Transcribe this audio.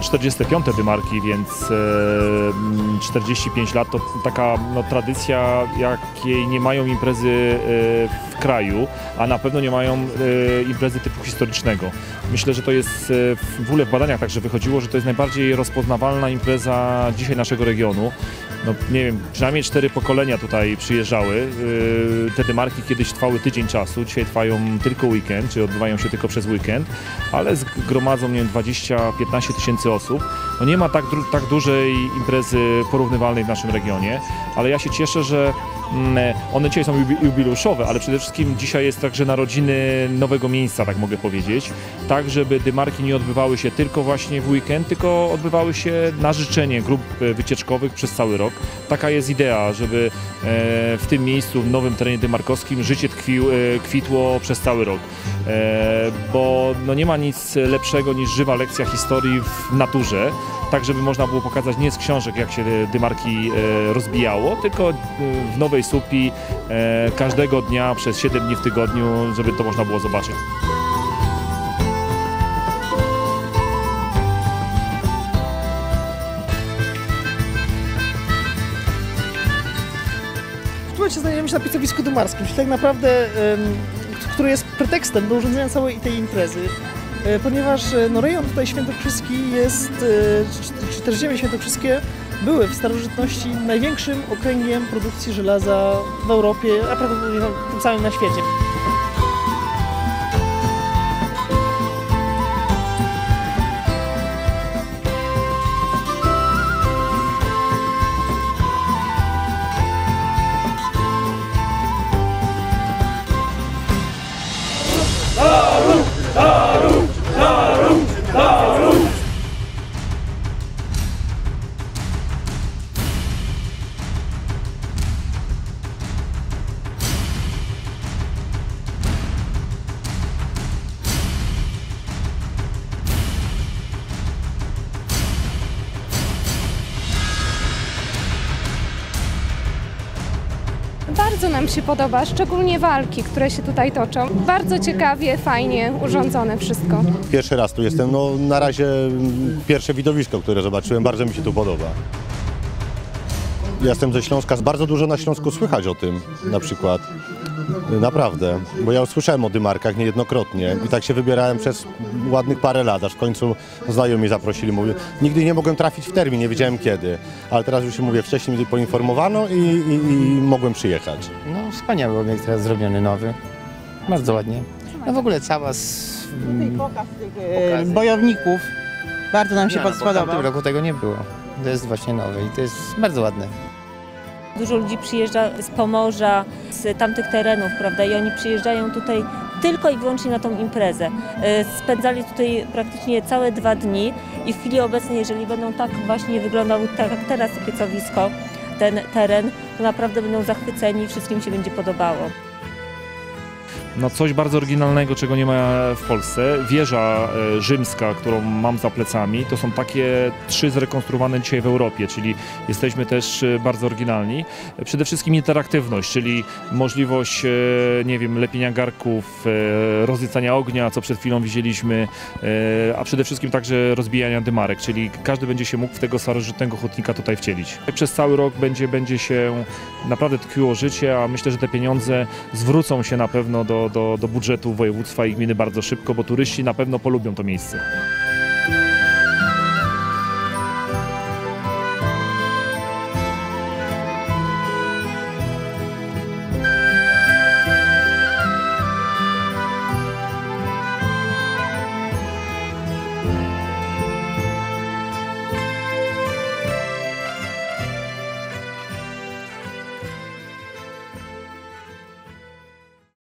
to 45 dymarki, więc e, mm, 45 lat to taka no, tradycja, jakiej nie mają imprezy e, w kraju, a na pewno nie mają e, imprezy typu historycznego. Myślę, że to jest w ogóle w badaniach także wychodziło, że to jest najbardziej rozpoznawalna impreza dzisiaj naszego regionu. No, nie wiem, przynajmniej cztery pokolenia tutaj przyjeżdżały. Yy, Te dymarki kiedyś trwały tydzień czasu, dzisiaj trwają tylko weekend, czy odbywają się tylko przez weekend, ale zgromadzą, nie wiem, 20-15 tysięcy osób. No nie ma tak, tak dużej imprezy porównywalnej w naszym regionie, ale ja się cieszę, że one dzisiaj są jubi- jubileuszowe, ale przede wszystkim dzisiaj jest także narodziny nowego miejsca, tak mogę powiedzieć, tak żeby dymarki nie odbywały się tylko właśnie w weekend, tylko odbywały się na życzenie grup e, wycieczkowych przez cały rok. Taka jest idea, żeby e, w tym miejscu, w nowym terenie dymarkowskim życie e, kwitło przez cały rok. E, Bo no nie ma nic lepszego niż żywa lekcja historii w naturze, tak żeby można było pokazać nie z książek, jak się dymarki e, rozbijało, tylko e, w Nowej Supi każdego dnia przez 7 dni w tygodniu, żeby to można było zobaczyć. W momencie znajdujemy się na piecowisku dymarskim, czyli tak naprawdę, który jest pretekstem do urządzenia całej tej imprezy. E, Ponieważ e, no, rejon tutaj świętokrzyski jest, e, czy, też ziemie świętokrzyskie były w starożytności największym okręgiem produkcji żelaza w Europie, a prawdopodobnie tym samym na świecie. Bardzo nam się podoba, szczególnie walki, które się tutaj toczą. Bardzo ciekawie, fajnie urządzone wszystko. Pierwszy raz tu jestem, no na razie mm, pierwsze widowisko, które zobaczyłem, bardzo mi się tu podoba. Ja Jestem ze Śląska, bardzo dużo na Śląsku słychać o tym na przykład. Naprawdę, bo ja usłyszałem o dymarkach niejednokrotnie i tak się wybierałem przez ładnych parę lat, aż w końcu znajomi zaprosili. Mówię, nigdy nie mogłem trafić w termin, nie wiedziałem kiedy, ale teraz już się mówię, wcześniej mnie poinformowano i, i, i mogłem przyjechać. No wspaniały obiekt teraz zrobiony, nowy. Bardzo ładnie. No w ogóle cała z... Tutaj pokaz tych e, bojowników. Bardzo nam się no, bo w tamtym roku tego nie było. To jest właśnie nowe i to jest bardzo ładne. Dużo ludzi przyjeżdża z Pomorza, z tamtych terenów, prawda? I oni przyjeżdżają tutaj tylko i wyłącznie na tą imprezę. E, Spędzali tutaj praktycznie całe dwa dni i w chwili obecnej, jeżeli będą tak właśnie wyglądał tak jak teraz piecowisko, ten teren, to naprawdę będą zachwyceni i wszystkim się będzie podobało. No coś bardzo oryginalnego, czego nie ma w Polsce. Wieża e, rzymska, którą mam za plecami, to są takie trzy zrekonstruowane dzisiaj w Europie, czyli jesteśmy też e, bardzo oryginalni. Przede wszystkim interaktywność, czyli możliwość, e, nie wiem, lepienia garków, rozsycania ognia, co przed chwilą widzieliśmy, a przede wszystkim także rozbijania dymarek, czyli każdy będzie się mógł w tego starożytnego hutnika tutaj wcielić. Przez cały rok będzie, będzie się naprawdę tkwiło życie, a myślę, że te pieniądze zwrócą się na pewno do, do, budżetu województwa i gminy bardzo szybko, bo turyści na pewno polubią to miejsce.